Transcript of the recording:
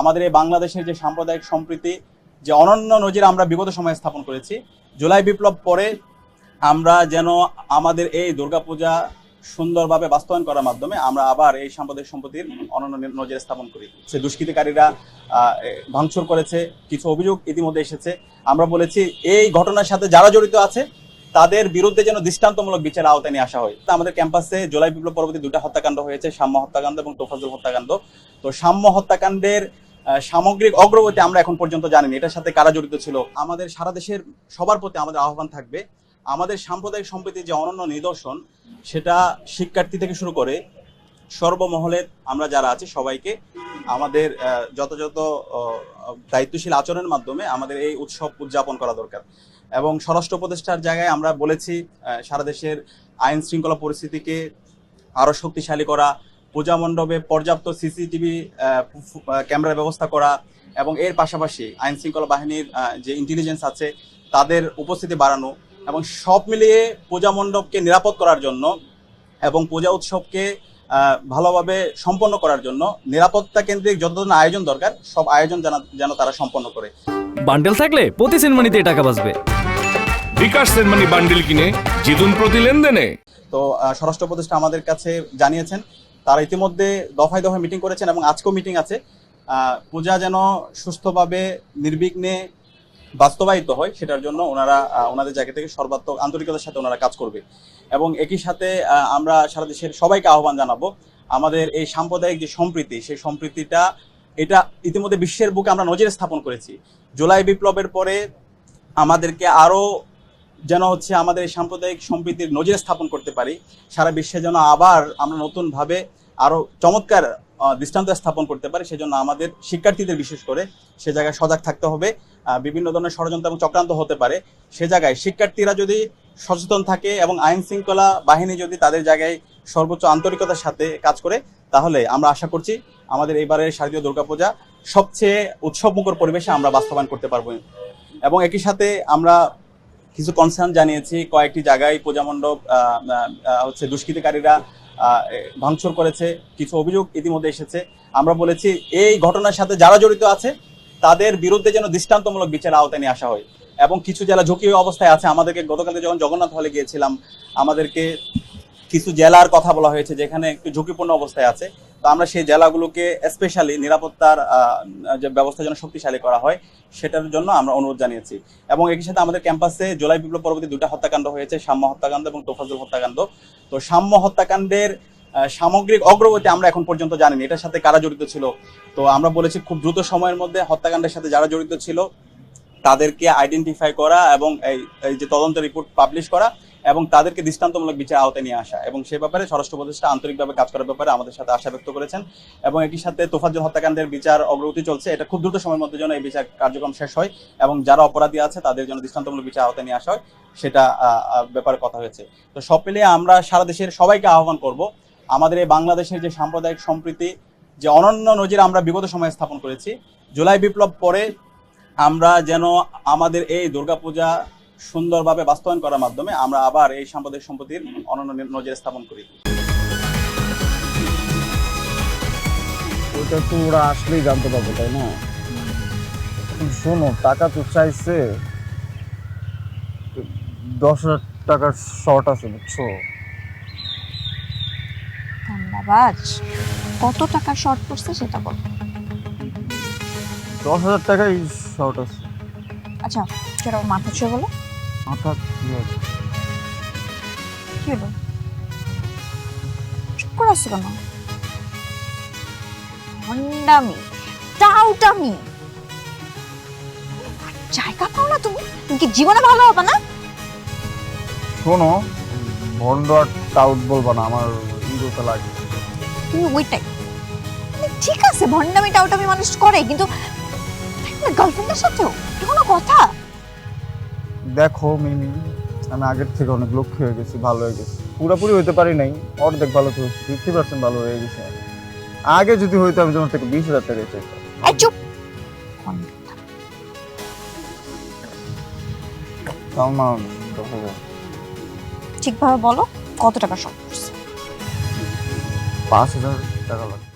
আমাদের এই বাংলাদেশের যে সাম্প্রদায়িক সম্প্রীতি, যে অনন্য নজির আমরা বিগত সময়ে স্থাপন করেছি, জুলাই বিপ্লব পরে আমরা যেন আমাদের এই দুর্গাপূজা সুন্দরভাবে বাস্তবায়ন করার মাধ্যমে আমরা আবার এই সাম্প্রদায়িক সম্পত্তির অনন্য নজির স্থাপন করি। সে দুষ্কৃতিকারীরা ভাঙচুর করেছে, কিছু অভিযোগ ইতিমধ্যে এসেছে। আমরা বলেছি, এই ঘটনার সাথে যারা জড়িত আছে, তাদের বিরুদ্ধে যেন দৃষ্টান্তমূলক বিচার আওতায় নিয়ে আসা হয়। তা আমাদের ক্যাম্পাসে জুলাই বিপ্লব পরবর্তী দুটা হত্যাকাণ্ড হয়েছে, সাম্য হত্যাকাণ্ড এবং তোফাজুল হত্যাকাণ্ড। তো সাম্য হত্যাকাণ্ডের সামগ্রিক অগ্রগতি আমরা এখন পর্যন্ত জানিনি। এটার সাথে কারা জড়িত ছিল? আমাদের সারা দেশের সবার প্রতি আমাদের আহ্বান থাকবে। আমাদের সাম্প্রদায়িক সম্প্রীতির যে অনন্য নিদর্শন, সেটা শিক্ষার্থী থেকে শুরু করে সর্বমহলের আমরা যারা আছি সবাইকে আমাদের যথাযথ দায়িত্বশীল আচরণের মাধ্যমে আমাদের এই উৎসব উদযাপন করা দরকার। এবং স্বরাষ্ট্র উপদেষ্টার জায়গায় আমরা বলেছি সারা দেশের আইন শৃঙ্খলা পরিস্থিতিকে আরও শক্তিশালী করা পূজা মণ্ডপে পর্যাপ্ত সিসিটিভি ক্যামেরার ব্যবস্থা করা এবং এর পাশাপাশি আইন শৃঙ্খলা বাহিনীর যে ইন্টেলিজেন্স আছে তাদের উপস্থিতি বাড়ানো এবং সব মিলিয়ে পূজা মণ্ডপকে নিরাপদ করার জন্য এবং পূজা উৎসবকে আহ, ভালোভাবে সম্পন্ন করার জন্য নিরাপত্তা কেন্দ্রিক যত ধরনের আয়োজন দরকার সব আয়োজন যেন যেন তারা সম্পন্ন করে। বান্ডেল থাকলে প্রতি সেনমানিতে টাকা বাঁচবে। বিকাশ সেনমানি বান্ডিল কিনে জিতুন প্রতি লেনদেনে। তো স্বরাষ্ট্র উপদেষ্টা আমাদের কাছে জানিয়েছেন তারা ইতিমধ্যে দফায় দফায় মিটিং করেছেন এবং আজকেও মিটিং আছে। পূজা যেন সুস্থভাবে, নির্বিঘ্নে বাস্তবায়িত হয়, সেটার জন্য ওনারা ওনাদের জায়গা থেকে সর্বাত্মক আন্তরিকতার সাথে ওনারা কাজ করবে। এবং একই সাথে আমরা সারা দেশের সবাইকে আহ্বান জানাব, আমাদের এই সাম্প্রদায়িক যে সম্প্রীতি, সেই সম্প্রীতিটা, এটা ইতিমধ্যে বিশ্বের বুকে আমরা নজির স্থাপন করেছি। জুলাই বিপ্লবের পরে আমাদেরকে আরও যেন হচ্ছে আমাদের এই সাম্প্রদায়িক সম্প্রীতির নজির স্থাপন করতে পারি। সারা বিশ্বে যেন আবার আমরা নতুনভাবে আরও চমৎকার দৃষ্টান্ত স্থাপন করতে পারি, সেজন্য আমাদের শিক্ষার্থীদের বিশেষ করে সে জায়গায় সজাগ থাকতে হবে। বিভিন্ন ধরনের ষড়যন্ত্র এবং চক্রান্ত হতে পারে। সে জায়গায় শিক্ষার্থীরা যদি সচেতন থাকে এবং আইন শৃঙ্খলা বাহিনী যদি তাদের জায়গায় সর্বোচ্চ আন্তরিকতার সাথে কাজ করে, তাহলে আমরা আশা করছি আমাদের এইবারের শারদীয় দুর্গাপূজা সবচেয়ে উৎসবমুখর পরিবেশে আমরা বাস্তবায়ন করতে পারব। এবং একই সাথে আমরা কিছু কনসার্ন জানিয়েছি কয়েকটি জায়গায় পূজা মণ্ডপ আহ, আহ, হচ্ছে দুষ্কৃতিকারীরা ভাঙচুর করেছে কিছু অভিযোগ ইতিমধ্যে এসেছে। আমরা বলেছি এই ঘটনার সাথে যারা জড়িত আছে তাদের বিরুদ্ধে যেন দৃষ্টান্তমূলক বিচার আওতায় নিয়ে আসা হয়। এবং কিছু জেলা ঝুঁকি অবস্থায় আছে আমাদেরকে গতকালকে যখন জগন্নাথ হলে গিয়েছিলাম আমাদেরকে কিছু জেলার কথা বলা হয়েছে যেখানে একটু ঝুঁকিপূর্ণ অবস্থায় আছে। তো আমরা সেই জেলাগুলোকে স্পেশালি নিরাপত্তার যে ব্যবস্থা যেন শক্তিশালী করা হয়, সেটার জন্য আমরা অনুরোধ জানিয়েছি। এবং একই সাথে আমাদের ক্যাম্পাসে জুলাই বিপ্লব পরবর্তী দুটা হত্যাকাণ্ড হয়েছে, সাম্য হত্যাকাণ্ড এবং তোফাজুল হত্যাকাণ্ড। তো সাম্য হত্যাকাণ্ডের সামগ্রিক অগ্রগতি আমরা এখন পর্যন্ত জানিনি, এটার সাথে কারা জড়িত ছিল? তো আমরা বলেছি খুব দ্রুত সময়ের মধ্যে হত্যাকাণ্ডের সাথে যারা জড়িত ছিল, তাদেরকে আইডেন্টিফাই করা এবং এই এই যে তদন্ত রিপোর্ট পাবলিশ করা। এবং তাদেরকে দৃষ্টান্তমূলক বিচার আওতায় নিয়ে আসা এবং সে ব্যাপারে স্বরাষ্ট্র উপদেষ্টা আন্তরিকভাবে কাজ করার ব্যাপারে আমাদের সাথে আশা ব্যক্ত করেছেন এবং একই সাথে তোফাজ্জল হত্যাকাণ্ডের বিচার অগ্রগতি চলছে। এটা খুব দ্রুত সময়ের মধ্যে যেন এই বিচার কার্যক্রম শেষ হয় এবং যারা অপরাধী আছে তাদের জন্য দৃষ্টান্তমূলক বিচার আওতায় নিয়ে আসা হয়, সেটা ব্যাপারে কথা হয়েছে। তো সব মিলিয়ে আমরা সারা দেশের সবাইকে আহ্বান করব, আমাদের এই বাংলাদেশের যে সাম্প্রদায়িক সম্প্রীতি, যে অনন্য নজির আমরা বিগত সময়ে স্থাপন করেছি, জুলাই বিপ্লব পরে আমরা যেন আমাদের এই দুর্গাপূজা সুন্দরভাবে বাস্তবায়ন করার মাধ্যমে আমরা আবার এই সাম্প্রদায়িক সম্পত্তির অনন্য নজির স্থাপন করি। ওইটা তো ওরা আসলেই জানতে পারবে তাই না? শোনো টাকা তো চাইছে। দশ হাজার টাকার শর্ট আছে বুঝছ? ধন্যবাদ। কত টাকা শর্ট পড়ছে সেটা বল। দশ হাজার টাকাই শর্ট আছে। আচ্ছা সেটা মাথা ছুঁয়ে বলো মাথা কি কি হলো? চুপ করে আসছো কেন? টাউটামি। জায়গা পাও না তুমি? তুমি কি জীবনে ভালো হবে না? শোনো ভন্ড আর টাউট বলবা না আমার ইগোতে লাগে। তুমি ওইটাই। মানে ঠিক আছে ভন্ডামি টাউটামি মানুষ করে কিন্তু গার্লফ্রেন্ডের সাথেও কোনো কথা। দেখো মিমি আমি আগের থেকে অনেক লক্ষ্য হয়ে গেছি ভালো হয়ে গেছি। পুরোপুরি হইতে পারি নাই অর্ধেক ভালো তো ফিফটি পার্সেন্ট ভালো হয়ে গেছে। আগে যদি হইতো আমি তোমার থেকে বিশ হাজার টাকা চাইতাম। চুপ! তাও না দশ হাজার। ঠিকভাবে বলো কত টাকা শর্ট পাঁচ হাজার টাকা লাগবে।